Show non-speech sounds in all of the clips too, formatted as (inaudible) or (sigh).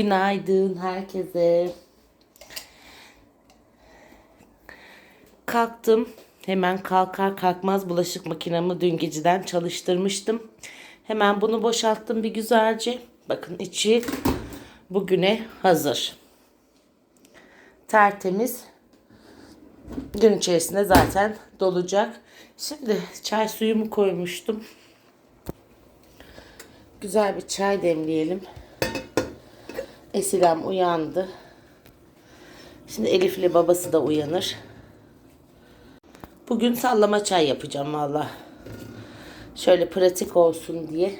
Günaydın herkese. Kalktım. Hemen kalkar kalkmaz bulaşık makinemi dün geceden çalıştırmıştım. Hemen bunu boşalttım bir güzelce. Bakın içi bugüne hazır. Tertemiz. Gün içerisinde zaten dolacak. Şimdi çay suyumu koymuştum. Güzel bir çay demleyelim. Esilem uyandı. Şimdi Elif ile babası da uyanır. Bugün sallama çay yapacağım valla. Şöyle pratik olsun diye.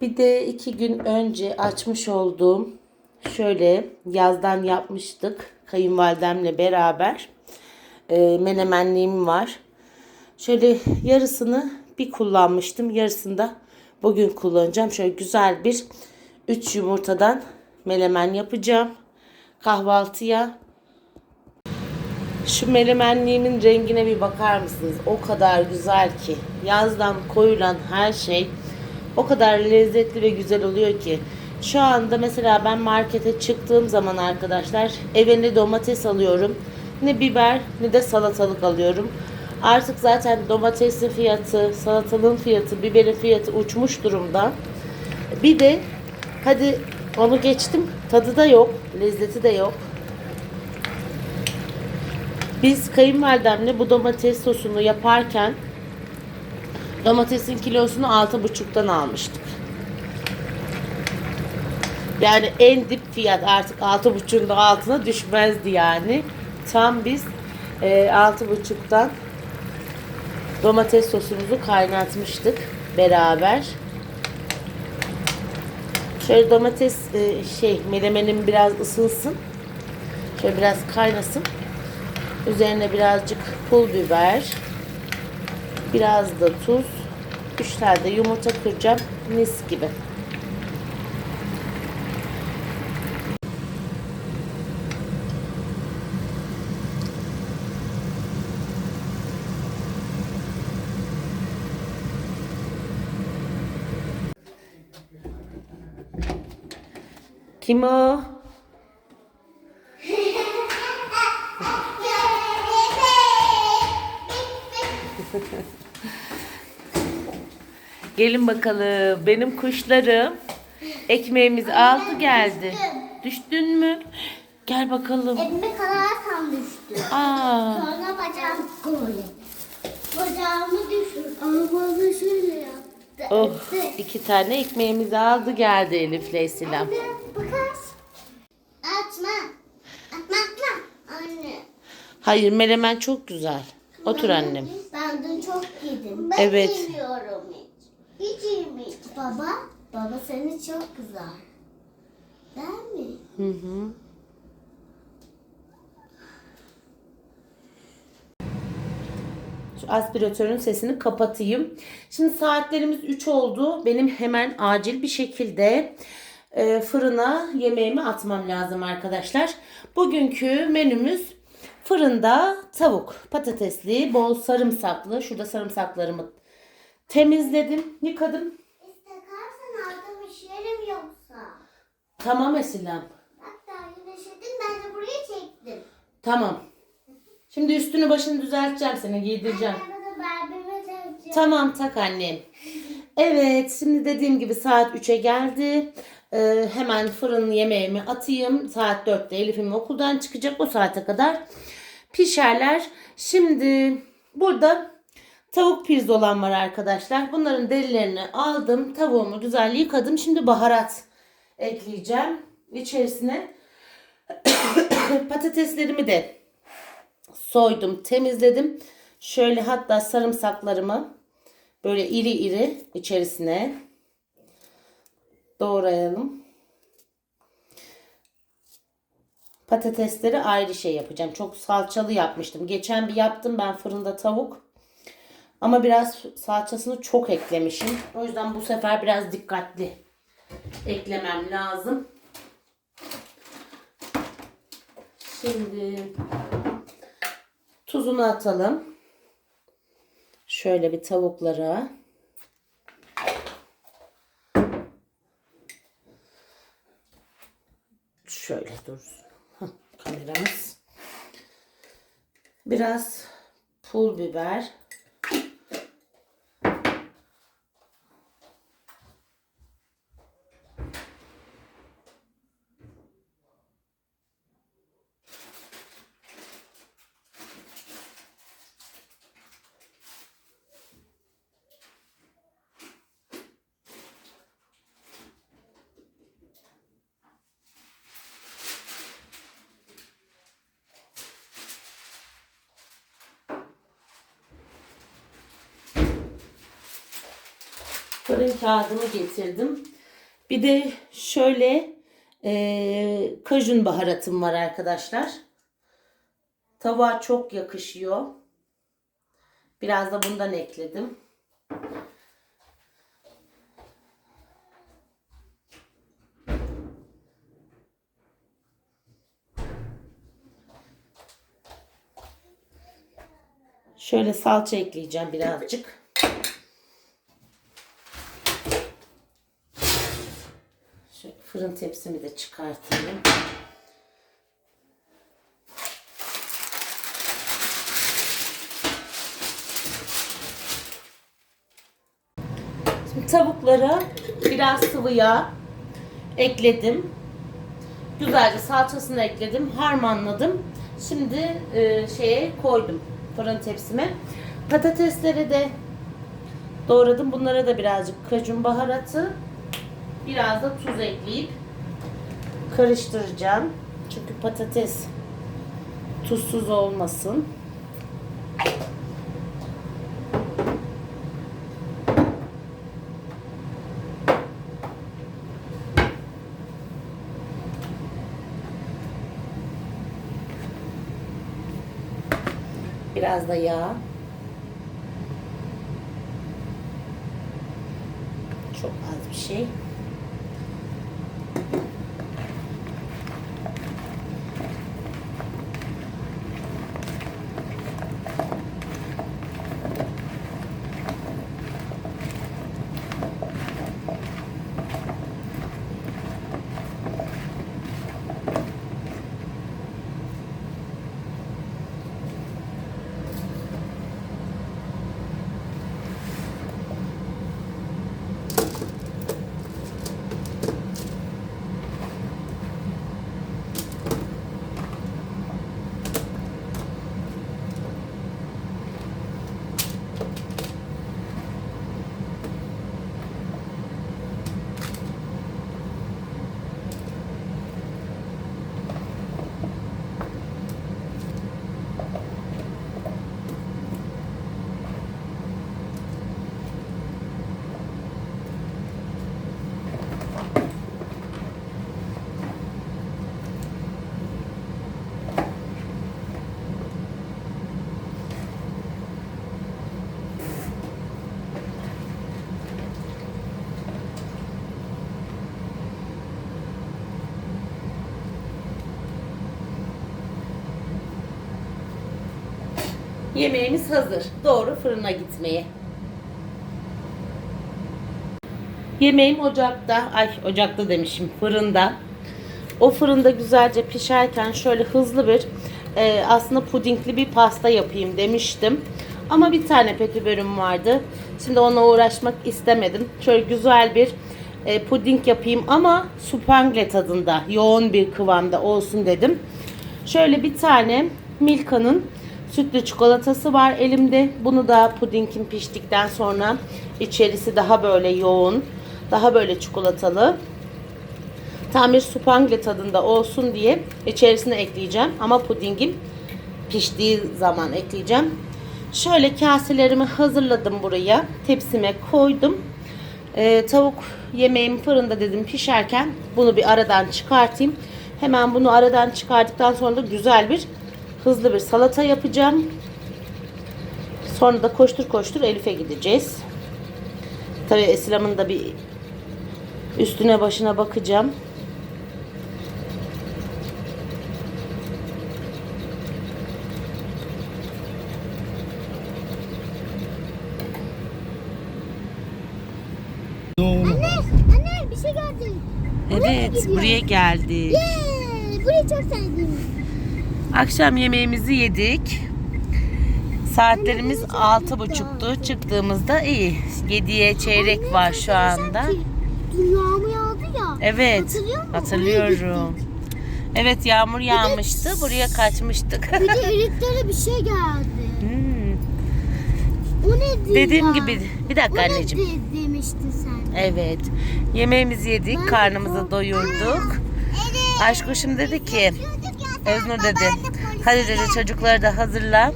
Bir de iki gün önce açmış olduğum şöyle yazdan yapmıştık kayınvalidemle beraber e, menemenliğim var. Şöyle yarısını bir kullanmıştım. Yarısını da bugün kullanacağım. Şöyle güzel bir 3 yumurtadan menemen yapacağım. Kahvaltıya. Şu menemenliğimin rengine bir bakar mısınız? O kadar güzel ki. Yazdan koyulan her şey o kadar lezzetli ve güzel oluyor ki. Şu anda mesela ben markete çıktığım zaman arkadaşlar eve ne domates alıyorum ne biber ne de salatalık alıyorum. Artık zaten domatesin fiyatı, salatalığın fiyatı, biberin fiyatı uçmuş durumda. Bir de hadi onu geçtim tadı da yok, lezzeti de yok. Biz kayınvalidemle bu domates sosunu yaparken domatesin kilosunu 6,5'tan almıştık. Yani en dip fiyat artık 6,5'un da altına düşmezdi yani. Tam biz e, 6,5'tan domates sosumuzu kaynatmıştık beraber. Şöyle domates e, şey menemenim biraz ısınsın. Şöyle biraz kaynasın. Üzerine birazcık pul biber. Biraz da tuz. 3 tane de yumurta kıracağım. Mis gibi. Kim o? (laughs) Gelin bakalım. Benim kuşlarım ekmeğimizi aldı geldi. Düştün mü? Gel bakalım. Elime kalarsam düştü. Aa, Sonra bacağım böyle. Bacağımı düşür. Ama bana şöyle yaptı. Oh, iki tane ekmeğimizi aldı geldi. Anne bakar. Atma. Atma atma. Anne. Hayır menemen çok güzel. Otur annem. Ben dün çok yedim. Ben Evet. yemiyorum hiç. Hiç yemiyorum. Baba. Baba seni çok güzel. Değil mi? Hı hı. Aspiratörün sesini kapatayım. Şimdi saatlerimiz 3 oldu. Benim hemen acil bir şekilde e, fırına yemeğimi atmam lazım arkadaşlar. Bugünkü menümüz fırında tavuk, patatesli, bol sarımsaklı. Şurada sarımsaklarımı temizledim, yıkadım. İstekarsan aldım işlerim yoksa. Tamam Esilem. Hatta güneşledin ben de buraya çektim. Tamam. Şimdi üstünü başını düzelteceğim seni, giydireceğim. Tamam tak annem. Evet şimdi dediğim gibi saat 3'e geldi. Ee, hemen fırın yemeğimi atayım. Saat 4'te Elif'im okuldan çıkacak. O saate kadar pişerler. Şimdi burada tavuk pirzolam var arkadaşlar. Bunların derilerini aldım. Tavuğumu güzel yıkadım. Şimdi baharat ekleyeceğim. İçerisine (coughs) patateslerimi de soydum, temizledim. Şöyle hatta sarımsaklarımı böyle iri iri içerisine doğrayalım. Patatesleri ayrı şey yapacağım. Çok salçalı yapmıştım. Geçen bir yaptım ben fırında tavuk. Ama biraz salçasını çok eklemişim. O yüzden bu sefer biraz dikkatli eklemem lazım. Şimdi tuzunu atalım. Şöyle bir tavuklara. Şöyle dursun. Kameramız. Biraz pul biber. Fırın kağıdımı getirdim. Bir de şöyle e, kajun baharatım var arkadaşlar. Tavuğa çok yakışıyor. Biraz da bundan ekledim. Şöyle salça ekleyeceğim birazcık. Şöyle fırın tepsimi de çıkartayım. Şimdi tavuklara biraz sıvı yağ ekledim. Güzelce salçasını ekledim, harmanladım. Şimdi e, şeye koydum fırın tepsime. Patatesleri de doğradım. Bunlara da birazcık kajun baharatı, biraz da tuz ekleyip karıştıracağım. Çünkü patates tuzsuz olmasın. Biraz da yağ. Çok az bir şey. Yemeğimiz hazır. Doğru fırına gitmeye. Yemeğim ocakta, ay ocakta demişim fırında. O fırında güzelce pişerken şöyle hızlı bir e, aslında pudingli bir pasta yapayım demiştim. Ama bir tane petibörüm vardı. Şimdi onunla uğraşmak istemedim. Şöyle güzel bir e, puding yapayım ama supangle tadında, yoğun bir kıvamda olsun dedim. Şöyle bir tane Milka'nın sütlü çikolatası var elimde. Bunu da pudingim piştikten sonra içerisi daha böyle yoğun, daha böyle çikolatalı. Tam bir supangle tadında olsun diye içerisine ekleyeceğim. Ama pudingim piştiği zaman ekleyeceğim. Şöyle kaselerimi hazırladım buraya. Tepsime koydum. Ee, tavuk yemeğim fırında dedim pişerken bunu bir aradan çıkartayım. Hemen bunu aradan çıkardıktan sonra da güzel bir hızlı bir salata yapacağım. Sonra da koştur koştur Elif'e gideceğiz. Tabii Eslam'ın da bir üstüne başına bakacağım. Anne, anne bir şey gördüm. Evet, buraya geldik. Yeah, burayı çok sevdim. Akşam yemeğimizi yedik. Saatlerimiz altı buçuktu. Çıktığımızda iyi. Yediye çeyrek var şu anda. Dünyamı yağdı ya. Evet. Hatırlıyorum. Evet yağmur yağmıştı. Buraya kaçmıştık. Bir de (laughs) elektriğe bir şey geldi. Hmm. O nedir Dediğim ya? gibi bir O dakika anneciğim. nedir demiştin sen. Evet. Yemeğimizi yedik. Karnımızı doyurduk. Evet. Aşkuşum dedi ki Öznur dedi. Hadi dedi çocukları da hazırla.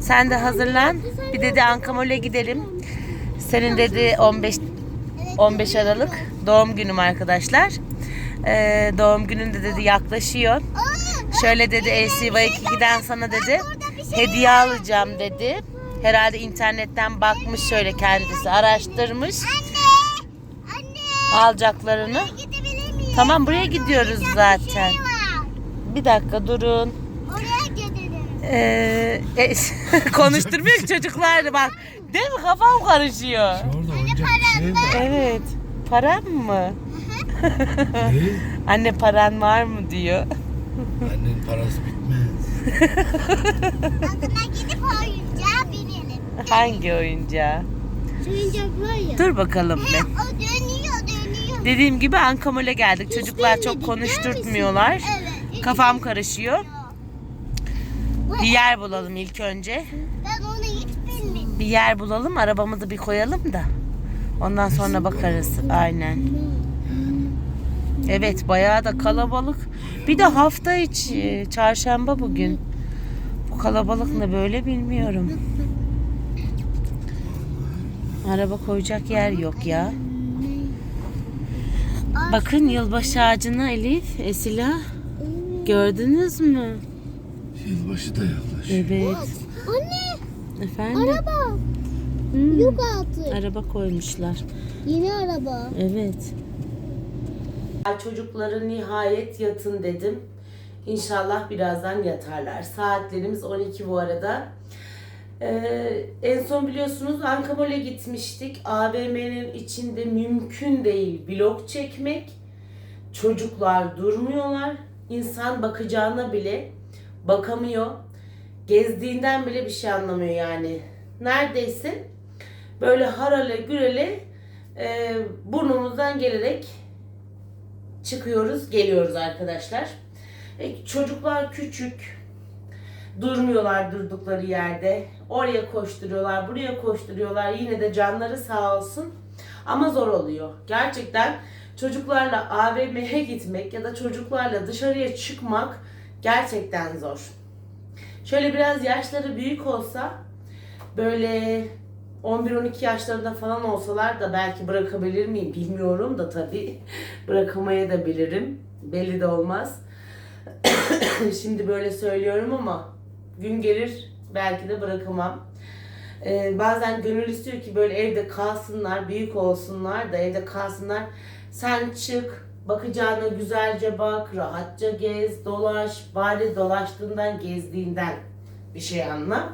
Sen de hazırlan. Bir dedi Ankamol'e gidelim. Senin dedi 15 15 Aralık doğum günüm arkadaşlar. Ee, doğum günün de dedi yaklaşıyor. Şöyle dedi LCV 2'den sana dedi hediye alacağım dedi. Herhalde internetten bakmış şöyle kendisi araştırmış Anne. Anne. alacaklarını. Tamam buraya gidiyoruz zaten. Bir dakika durun. Oraya gidelim. Ee, e, (laughs) konuşturmuyor ki çocuklar bak. Değil mi? Kafam karışıyor. Orada oyuncak bir şey var. Evet. Param mı? Ne? Anne paran var mı diyor. Annenin parası bitmez. Adına gidip oyuncağa binelim. Hangi oyuncağı? Oyuncak var ya. Dur bakalım He, bir. o dönüyor dönüyor. Dediğim gibi Ankamol'e geldik. Çocuklar çok konuşturtmuyorlar. Evet. Kafam karışıyor. Bir yer bulalım ilk önce. Ben onu hiç bilmedim. Bir yer bulalım, arabamızı bir koyalım da. Ondan sonra bakarız. Aynen. Evet, bayağı da kalabalık. Bir de hafta içi, çarşamba bugün. Bu kalabalık ne böyle bilmiyorum. Araba koyacak yer yok ya. Bakın yılbaşı ağacına Elif, Esila. Gördünüz mü? Yılbaşı da yaklaş. Evet. Anne Efendim? araba. Hmm, Yok artık. Araba koymuşlar. Yeni araba. Evet. Çocukları nihayet yatın dedim. İnşallah birazdan yatarlar. Saatlerimiz 12 bu arada. Ee, en son biliyorsunuz Ankamol'e gitmiştik. AVM'nin içinde mümkün değil vlog çekmek. Çocuklar durmuyorlar. İnsan bakacağına bile bakamıyor. Gezdiğinden bile bir şey anlamıyor yani. Neredeyse böyle harale gürele e, burnumuzdan gelerek çıkıyoruz, geliyoruz arkadaşlar. E, çocuklar küçük, durmuyorlar durdukları yerde. Oraya koşturuyorlar, buraya koşturuyorlar. Yine de canları sağ olsun. Ama zor oluyor. Gerçekten çocuklarla AVM'ye gitmek ya da çocuklarla dışarıya çıkmak gerçekten zor. Şöyle biraz yaşları büyük olsa böyle 11-12 yaşlarında falan olsalar da belki bırakabilir miyim bilmiyorum da tabii. (laughs) Bırakamaya da bilirim. Belli de olmaz. (coughs) Şimdi böyle söylüyorum ama gün gelir belki de bırakamam. Ee, bazen gönül istiyor ki böyle evde kalsınlar, büyük olsunlar da evde kalsınlar. Sen çık, bakacağına güzelce bak, rahatça gez, dolaş, bari dolaştığından, gezdiğinden bir şey anla.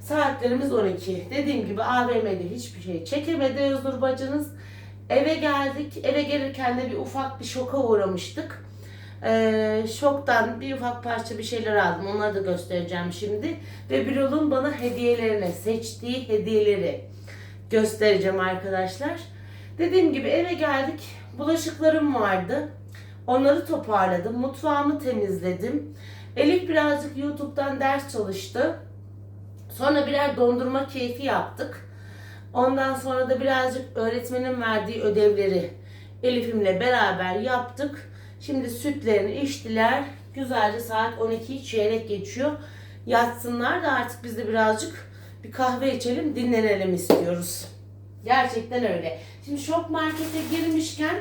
Saatlerimiz 12. Dediğim gibi AVM'de hiçbir şey çekemedi Özgür bacınız. Eve geldik. Eve gelirken de bir ufak bir şoka uğramıştık. Ee, şoktan bir ufak parça bir şeyler aldım. Onları da göstereceğim şimdi. Ve Birol'un bana hediyelerini, seçtiği hediyeleri göstereceğim arkadaşlar. Dediğim gibi eve geldik. Bulaşıklarım vardı. Onları toparladım. Mutfağımı temizledim. Elif birazcık YouTube'dan ders çalıştı. Sonra birer dondurma keyfi yaptık. Ondan sonra da birazcık öğretmenin verdiği ödevleri Elif'imle beraber yaptık. Şimdi sütlerini içtiler. Güzelce saat 12'yi çeyrek geçiyor. Yatsınlar da artık biz de birazcık bir kahve içelim, dinlenelim istiyoruz. Gerçekten öyle. Şimdi şok markete girmişken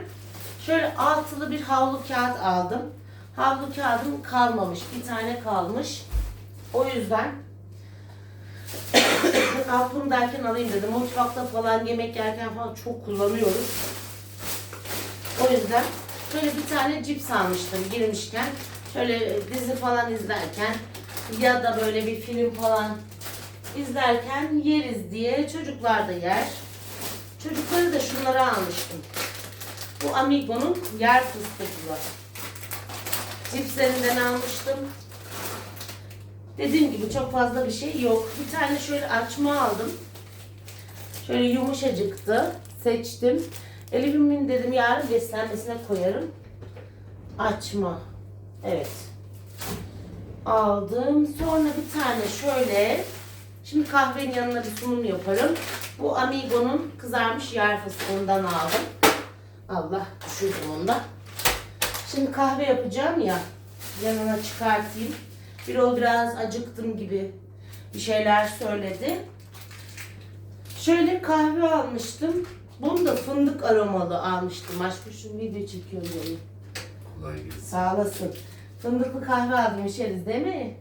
şöyle altılı bir havlu kağıt aldım. Havlu kağıdım kalmamış. Bir tane kalmış. O yüzden (coughs) aklımdayken alayım dedim. Mutfakta falan yemek yerken falan çok kullanıyoruz. O yüzden şöyle bir tane cips almıştım girmişken. Şöyle dizi falan izlerken ya da böyle bir film falan izlerken yeriz diye çocuklar da yer. Çocukları da şunları almıştım. Bu Amigo'nun yer fıstıklı. Cipslerinden almıştım. Dediğim gibi çok fazla bir şey yok. Bir tane şöyle açma aldım. Şöyle yumuşacıktı. Seçtim. Elimin dedim yarın beslenmesine koyarım. Açma. Evet. Aldım. Sonra bir tane şöyle. Şimdi kahvenin yanına bir sunum yaparım. Bu Amigo'nun kızarmış yer fıstığından aldım. Allah düşürdüm onu da. Şimdi kahve yapacağım ya. Yanına çıkartayım. Bir o biraz acıktım gibi bir şeyler söyledi. Şöyle kahve almıştım. Bunu da fındık aromalı almıştım. Şu video çekiyorum. Kolay gelsin. Sağ olasın. Fındıklı kahve aldım içeriz değil mi?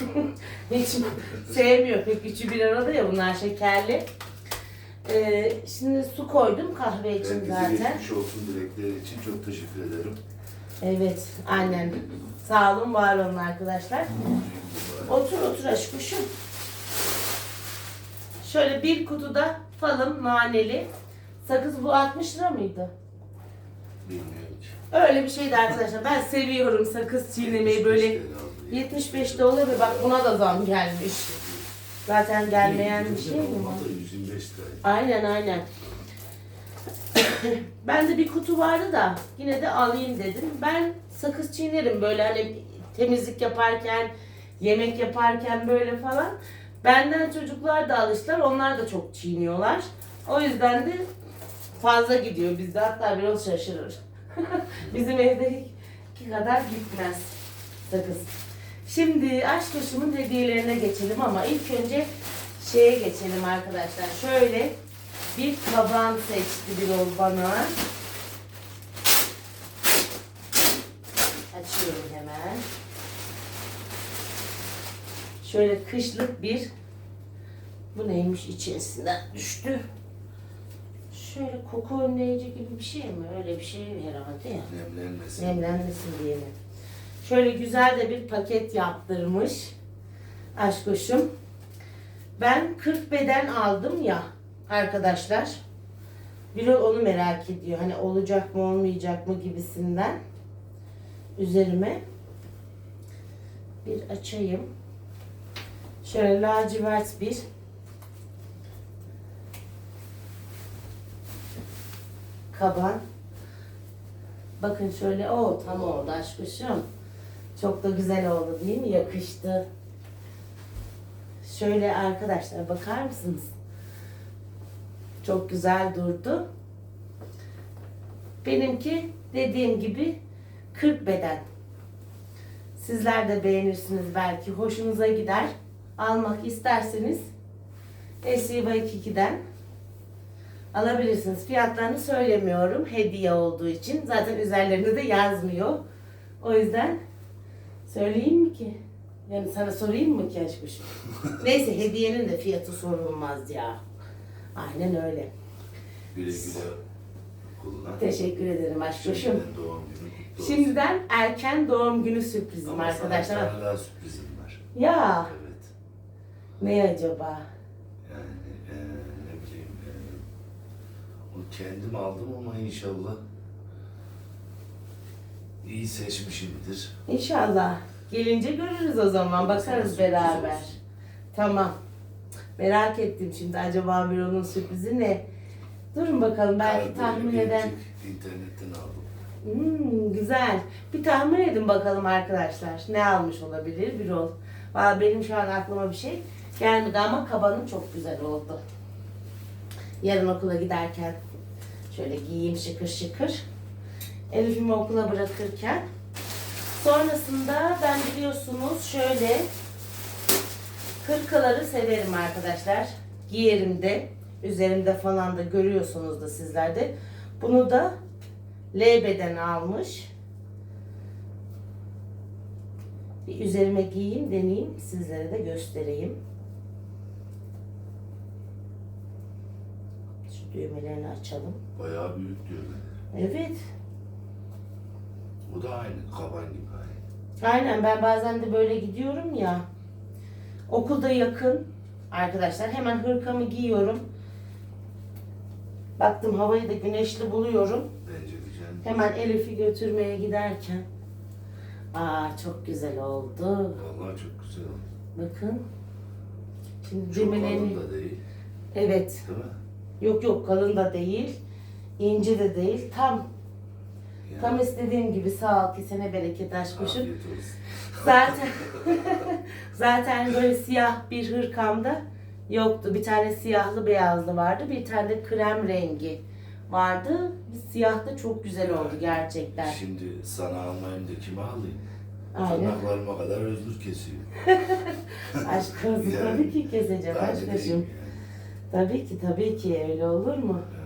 (laughs) Hiç sevmiyor pek üçü bir arada ya bunlar şekerli. Ee, şimdi su koydum kahve için Herkese zaten. geçmiş olsun dilekleri için çok teşekkür ederim. Evet aynen. Sağ olun var olun arkadaşlar. Otur otur aşkuşum. Şöyle bir kutuda falım naneli. Sakız bu 60 lira mıydı? Bilmiyorum ki. Öyle bir şeydi arkadaşlar. Ben seviyorum sakız çiğnemeyi böyle 75 de olabilir. Bak buna da zam gelmiş. Zaten gelmeyen bir şey mi var? 125 lira. Aynen aynen. (coughs) ben de bir kutu vardı da yine de alayım dedim. Ben sakız çiğnerim böyle hani temizlik yaparken, yemek yaparken böyle falan. Benden çocuklar da alıştılar. Onlar da çok çiğniyorlar. O yüzden de fazla gidiyor bizde. Hatta biraz şaşırır. (laughs) Bizim evdeki kadar gitmez sakız. Şimdi aşk yaşımın hediyelerine geçelim ama ilk önce şeye geçelim arkadaşlar. Şöyle bir taban seçti bir ol bana. Açıyorum hemen. Şöyle kışlık bir bu neymiş içerisinden düştü. Şöyle koku önleyici gibi bir şey mi? Öyle bir şey herhalde ya. Nemlenmesin. Nemlenmesin diye mi? Şöyle güzel de bir paket yaptırmış. Aşkoşum. Ben 40 beden aldım ya arkadaşlar. Biri onu merak ediyor. Hani olacak mı olmayacak mı gibisinden. Üzerime bir açayım. Şöyle lacivert bir kaban. Bakın şöyle o tam oldu aşkışım. Çok da güzel oldu değil mi? Yakıştı. Şöyle arkadaşlar bakar mısınız? Çok güzel durdu. Benimki dediğim gibi 40 beden. Sizler de beğenirsiniz belki. Hoşunuza gider. Almak isterseniz Esiba 22'den alabilirsiniz. Fiyatlarını söylemiyorum. Hediye olduğu için. Zaten üzerlerinde de yazmıyor. O yüzden söyleyeyim mi ki? Yani sana sorayım mı ki aşkışım? (laughs) Neyse hediyenin de fiyatı sorulmaz ya. Aynen öyle. Güle güle kullan. Teşekkür ederim aşkışım. Şimdiden doğum günü kutlu olsun. Şimdiden erken doğum günü sürprizim Ama sana bir arkadaşlar. tane daha sürprizim var. Ya Evet. ne acaba? Yani eee, ne bileyim eee, onu kendim aldım ama inşallah iyi seçmişimdir. İnşallah. Gelince görürüz o zaman. Bakarız beraber. Tamam. Merak ettim şimdi acaba bir onun sürprizi ne? Durun bakalım belki Kargoyla tahmin eden. internetten aldım. Hmm, güzel. Bir tahmin edin bakalım arkadaşlar. Ne almış olabilir bir ol. Valla benim şu an aklıma bir şey gelmedi ama kabanım çok güzel oldu. Yarın okula giderken şöyle giyeyim şıkır şıkır. Elif'imi okula bırakırken. Sonrasında ben biliyorsunuz şöyle hırkaları severim arkadaşlar. Giyerim de. Üzerimde falan da görüyorsunuz da sizler de. Bunu da L beden almış. Bir üzerime giyeyim, deneyeyim. Sizlere de göstereyim. Şu düğmelerini açalım. Bayağı büyük diyorlar. Evet. O da aynı, kaban gibi aynı. Aynen ben bazen de böyle gidiyorum ya. Okulda yakın. arkadaşlar. Hemen hırkamı giyiyorum. Baktım havayı da güneşli buluyorum. Bence güzel. Hemen Elif'i götürmeye giderken. Aa çok güzel oldu. Vallahi çok güzel oldu. Bakın. Şimdi Çok düğmelerini... kalın da değil. Evet. Değil mi? Yok yok kalın da değil. ince de değil. Tam Yani, tam istediğim gibi sağ ol kesene bereket aşk kuşum. (laughs) Zaten (laughs) zaten böyle siyah bir hırkamda yoktu. Bir tane siyahlı beyazlı vardı. Bir tane de krem rengi vardı. Siyah da çok güzel oldu gerçekten. Şimdi sana almayayım da kime alayım? Aynen. Tırnaklarıma kadar özgür kesiyor. (laughs) Aşk olsun Yani, tabii ki keseceğim Daha ne aşk diyeyim kuşum. yani. Tabii ki tabii ki öyle olur mu? Evet.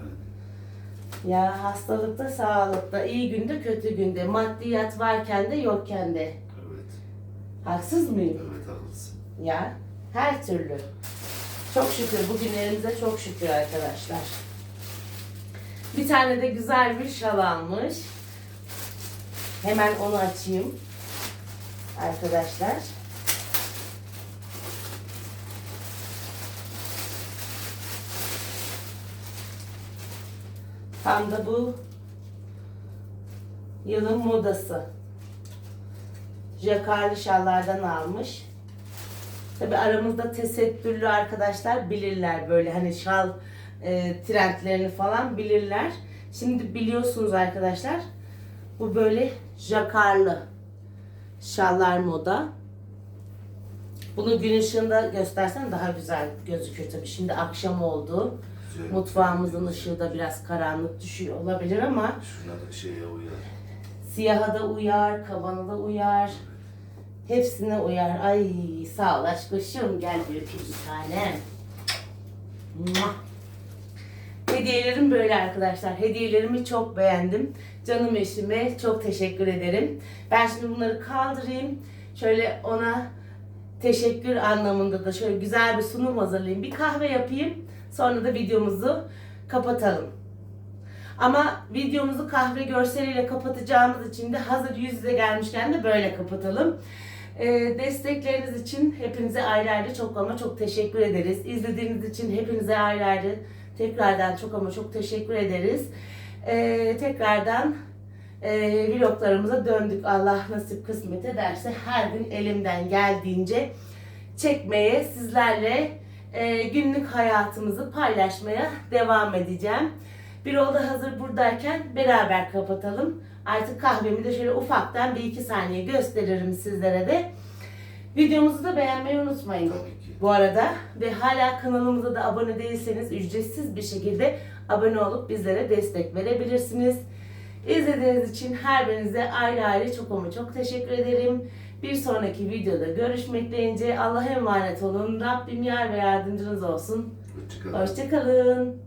Ya hastalıkta, sağlıkta, iyi günde, kötü günde, maddiyat varken de yokken de. Evet. Haksız mıyım? Evet haklısın. Ya her türlü. Çok şükür bugünlerimize çok şükür arkadaşlar. Bir tane de güzel bir şal almış. Hemen onu açayım. Arkadaşlar. Tam da bu yılın modası. Jakarlı şallardan almış. Tabi aramızda tesettürlü arkadaşlar bilirler böyle hani şal e, trendlerini falan bilirler. Şimdi biliyorsunuz arkadaşlar bu böyle jakarlı şallar moda. Bunu gün ışığında göstersen daha güzel gözükür tabi. Şimdi akşam oldu. Güzel. Mutfağımızın ışığı da biraz karanlık düşüyor olabilir ama Şuna da şeye uyar. Siyaha da uyar, kabana da uyar. Hepsine uyar. Ay sağ ol aşkışım. Gel bir öpeyim bir tane. Muah. Hediyelerim böyle arkadaşlar. Hediyelerimi çok beğendim. Canım eşime çok teşekkür ederim. Ben şimdi bunları kaldırayım. Şöyle ona teşekkür anlamında da şöyle güzel bir sunum hazırlayayım. Bir kahve yapayım. Sonra da videomuzu kapatalım. Ama videomuzu kahve görseliyle kapatacağımız için de hazır yüz yüze gelmişken de böyle kapatalım. Ee, destekleriniz için hepinize ayrı ayrı çok ama çok teşekkür ederiz. İzlediğiniz için hepinize ayrı ayrı tekrardan çok ama çok teşekkür ederiz. Ee, tekrardan e, vloglarımıza döndük. Allah nasip kısmet ederse her gün elimden geldiğince çekmeye, sizlerle e, günlük hayatımızı paylaşmaya devam edeceğim. Bir oldu hazır buradayken beraber kapatalım. Artık kahvemi de şöyle ufaktan bir iki saniye gösteririm sizlere de. Videomuzu da beğenmeyi unutmayın. Bu arada ve hala kanalımıza da abone değilseniz ücretsiz bir şekilde abone olup bizlere destek verebilirsiniz. İzlediğiniz için her birinize ayrı ayrı çok ama çok teşekkür ederim. Bir sonraki videoda görüşmek dileğince Allah'a emanet olun. Rabbim yar ve yardımcınız olsun. Hoşçakalın. Hoşçakalın.